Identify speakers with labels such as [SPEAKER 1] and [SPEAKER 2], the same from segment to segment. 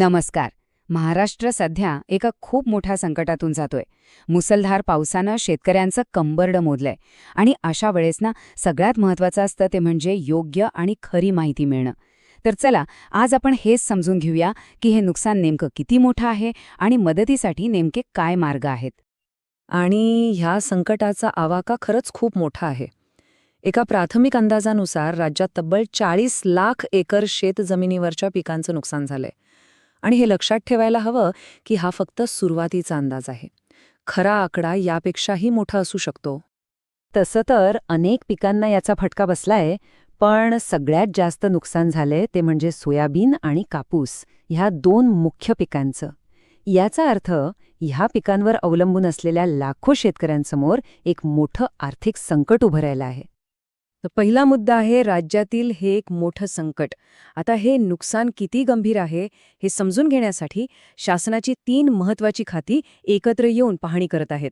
[SPEAKER 1] नमस्कार. महाराष्ट्र सध्या एका खूप मोठ्या संकटातून जातोय. मुसलधार पावसानं शेतकऱ्यांचं कंबरडं मोडलंय आणि अशा वेळेस ना सगळ्यात महत्त्वाचं असतं ते म्हणजे योग्य आणि खरी माहिती मिळणं. तर चला आज आपण हेच समजून घेऊया की हे नुकसान नेमकं किती मोठं आहे आणि मदतीसाठी नेमके काय मार्ग आहेत.
[SPEAKER 2] आणि ह्या संकटाचा आवाका खरंच खूप मोठा आहे. एका प्राथमिक अंदाजानुसार राज्यात तब्बल चाळीस लाख एकर शेतजमिनीवरच्या पिकांचं नुकसान झालंय. आणि हे लक्षात ठेवायला हवं की हा फक्त सुरुवातीचा अंदाज आहे. खरा आकडा यापेक्षाही मोठा असू शकतो. तसं तर अनेक पिकांना याचा फटका बसलाय पण सगळ्यात जास्त नुकसान झालंय ते म्हणजे सोयाबीन आणि कापूस ह्या दोन मुख्य पिकांचं. याचा अर्थ ह्या पिकांवर अवलंबून असलेल्या लाखो शेतकऱ्यांसमोर एक मोठं आर्थिक संकट उभं राहिलं आहे. तर पहिला मुद्दा आहे राज्यातील हे एक मोठं संकट. आता हे नुकसान किती गंभीर आहे हे समजून घेण्यासाठी शासनाची तीन महत्वाची खाती एकत्र येऊन पाहणी करत आहेत.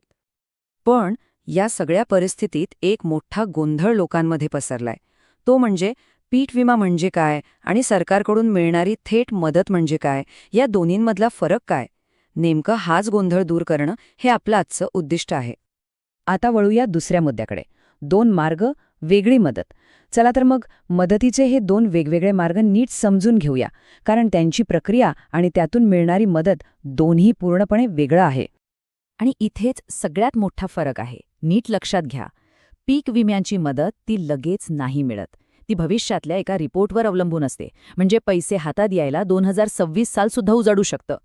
[SPEAKER 2] पण या सगळ्या परिस्थितीत एक मोठा गोंधळ लोकांमध्ये पसरलाय. तो म्हणजे पीठ विमा म्हणजे काय आणि सरकारकडून मिळणारी थेट मदत म्हणजे काय या दोन्हींमधला फरक काय? नेमकं हाच गोंधळ दूर करणं हे आपलं आजचं उद्दिष्ट आहे. आता वळूया दुसऱ्या मुद्द्याकडे. दोन मार्ग वेगळी मदत. चला तर मग मदतीचे हे दोन वेगवेगळे मार्ग नीट समजून घेऊया कारण त्यांची प्रक्रिया आणि त्यातून मिळणारी मदत दोन्ही पूर्णपणे वेगळं आहे.
[SPEAKER 3] आणि इथेच सगळ्यात मोठा फरक आहे. नीट लक्षात घ्या. पीक विम्यांची मदत ती लगेच नाही मिळत. ती भविष्यातल्या एका रिपोर्टवर अवलंबून असते. म्हणजे पैसे हातात यायला दोन हजार सव्वीस साल सुद्धा उजाडू शकतं.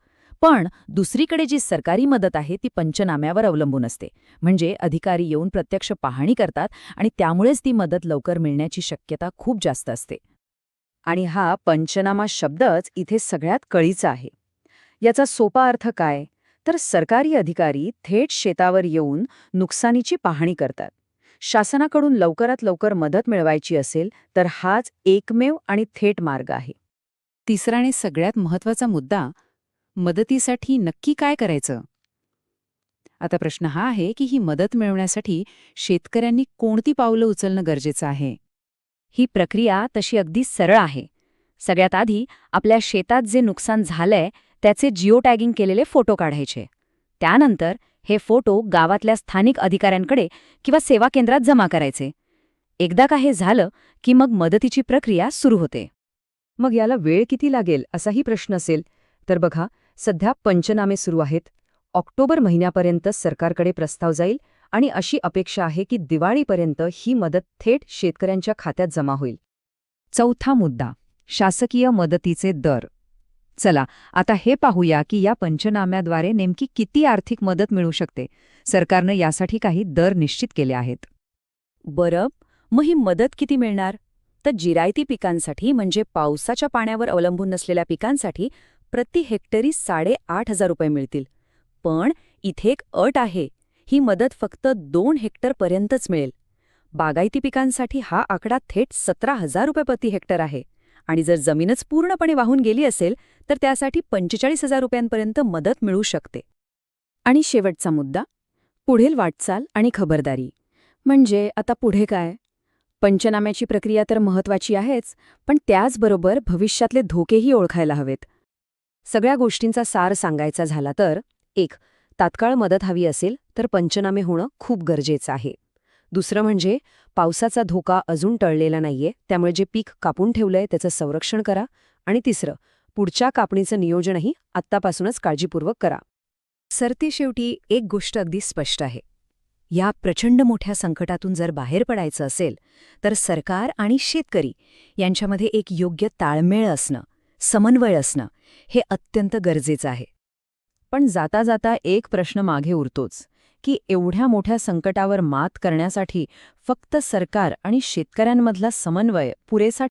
[SPEAKER 3] पण दुसरीकडे जी सरकारी मदत आहे ती पंचनाम्यावर अवलंबून असते. म्हणजे अधिकारी येऊन प्रत्यक्ष पाहणी करतात आणि त्यामुळेच ती मदत लवकर मिळण्याची शक्यता खूप जास्त असते.
[SPEAKER 2] आणि हा पंचनामा शब्दच इथे सगळ्यात कळीचा आहे. याचा सोपा अर्थ काय? तर सरकारी अधिकारी थेट शेतावर येऊन नुकसानीची पाहणी करतात. शासनाकडून लवकरात लवकर मदत मिळवायची असेल तर हाच एकमेव आणि थेट मार्ग आहे.
[SPEAKER 1] तिसरा आणि सगळ्यात महत्त्वाचा मुद्दा मदतीसाठी नक्की काय करायचं? आता प्रश्न हा आहे की ही मदत मिळवण्यासाठी शेतकऱ्यांनी कोणती पावलं उचलणं गरजेचं आहे?
[SPEAKER 3] ही प्रक्रिया तशी अगदी सरळ आहे. सगळ्यात आधी आपल्या शेतात जे नुकसान झालंय त्याचे जिओ टॅगिंग केलेले फोटो काढायचे. त्यानंतर हे फोटो गावातल्या स्थानिक अधिकाऱ्यांकडे किंवा सेवा केंद्रात जमा करायचे. एकदा का हे झालं की मग मदतीची प्रक्रिया सुरू होते.
[SPEAKER 2] मग याला वेळ किती लागेल असाही प्रश्न असेल. तर बघा सध्या पंचनामे सुरू आहेत. ऑक्टोबर महिन्यापर्यंत सरकारकडे प्रस्ताव जाईल आणि अशी अपेक्षा आहे की दिवाळीपर्यंत ही मदत थेट शेतकऱ्यांच्या खात्यात जमा होईल. चौथा मुद्दा शासकीय मदतीचे दर. चला आता हे पाहूया की या पंचनाम्याद्वारे नेमकी किती आर्थिक मदत मिळू शकते. सरकारनं यासाठी काही दर निश्चित केले आहेत.
[SPEAKER 3] बरं मग ही मदत किती मिळणार? तर जिरायती पिकांसाठी म्हणजे पावसाच्या पाण्यावर अवलंबून नसलेल्या पिकांसाठी प्रति हेक्टरी साडेआठ हजार रुपये मिळतील. पण इथे एक अट आहे. ही मदत फक्त दोन हेक्टरपर्यंतच मिळेल. बागायती पिकांसाठी हा आकडा थेट सतरा हजार रुपये प्रति हेक्टर आहे. आणि जर जमीनच पूर्णपणे वाहून गेली असेल तर त्यासाठी पंचेचाळीस हजार रुपयांपर्यंत मदत मिळू शकते. आणि शेवटचा मुद्दा पुढील वाटचाल आणि खबरदारी. म्हणजे आता पुढे काय? पंचनाम्याची प्रक्रिया तर महत्वाची आहेच पण त्याचबरोबर भविष्यातले धोकेही ओळखायला हवेत.
[SPEAKER 2] सगळ्या गोष्टींचा सार सांगायचा झाला तर एक तात्काळ मदत हवी असेल तर पंचनामे होणं खूप गरजेचं आहे. दुसरं म्हणजे पावसाचा धोका अजून टळलेला नाहीये त्यामुळे जे पीक कापून ठेवलंय त्याचं संरक्षण करा. आणि तिसरं पुढच्या कापणीचं नियोजनही आत्तापासूनच काळजीपूर्वक करा. सरतेशेवटी एक गोष्ट अगदी स्पष्ट आहे. या प्रचंड मोठ्या संकटातून जर बाहेर पडायचं असेल तर सरकार आणि शेतकरी यांच्यामध्ये एक योग्य ताळमेळ असणं समन्वय असणं हे अत्यंत गरजेचं आहे. पण जाता जाता एक प्रश्न मागे उरतोच की एवढ्या मोठ्या संकटावर मात करण्यासाठी फक्त सरकार आणि शेतकऱ्यांमधला समन्वय पुरेसा